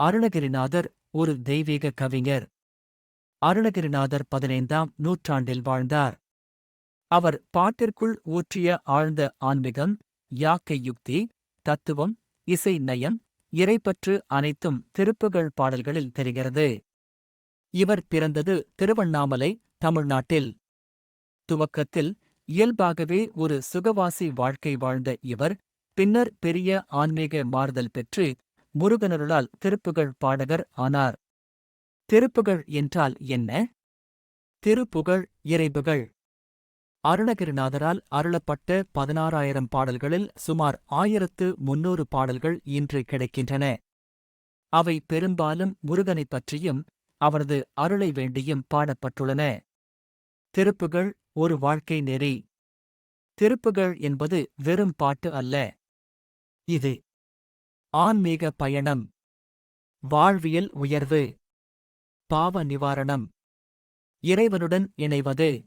அருணகிரிநாதர் ஒரு தெய்வீக கவிஞர். அருணகிரிநாதர் பதினைந்தாம் நூற்றாண்டில் வாழ்ந்தார். அவர் பாட்டிற்குள் ஊற்றிய ஆழ்ந்த ஆன்மீகம் யாக்கை யுக்தி தத்துவம் இசை நயம் இறைப்பற்று அனைத்தும் திருப்புகழ் பாடல்களில் தெரிகிறது. இவர் பிறந்தது திருவண்ணாமலை தமிழ்நாட்டில். துவக்கத்தில் இயல்பாகவே ஒரு சுகவாசி வாழ்க்கை வாழ்ந்த இவர் பின்னர் பெரிய ஆன்மீக மாறுதல் பெற்று முருகனருளால் திருப்புகழ் பாடகர் ஆனார். திருப்புகழ் என்றால் என்ன? திருப்புகழ் இறைபுகழ். அருணகிரிநாதரால் அருளப்பட்ட பதினாறாயிரம் பாடல்களில் சுமார் ஆயிரத்து முன்னூறு பாடல்கள் இன்று கிடைக்கின்றன. அவை பெரும்பாலும் முருகனைப் பற்றியும் அவரது அருளை வேண்டியும் பாடப்பட்டுள்ளன. திருப்புகள் ஒரு வாழ்க்கை நெறி. திருப்புகள் என்பது வெறும் பாட்டு அல்ல. இது ஆன்மீக பயணம். வாழ்வியல் உயர்வு. பாவ நிவாரணம். இறைவனுடன் இணைவது.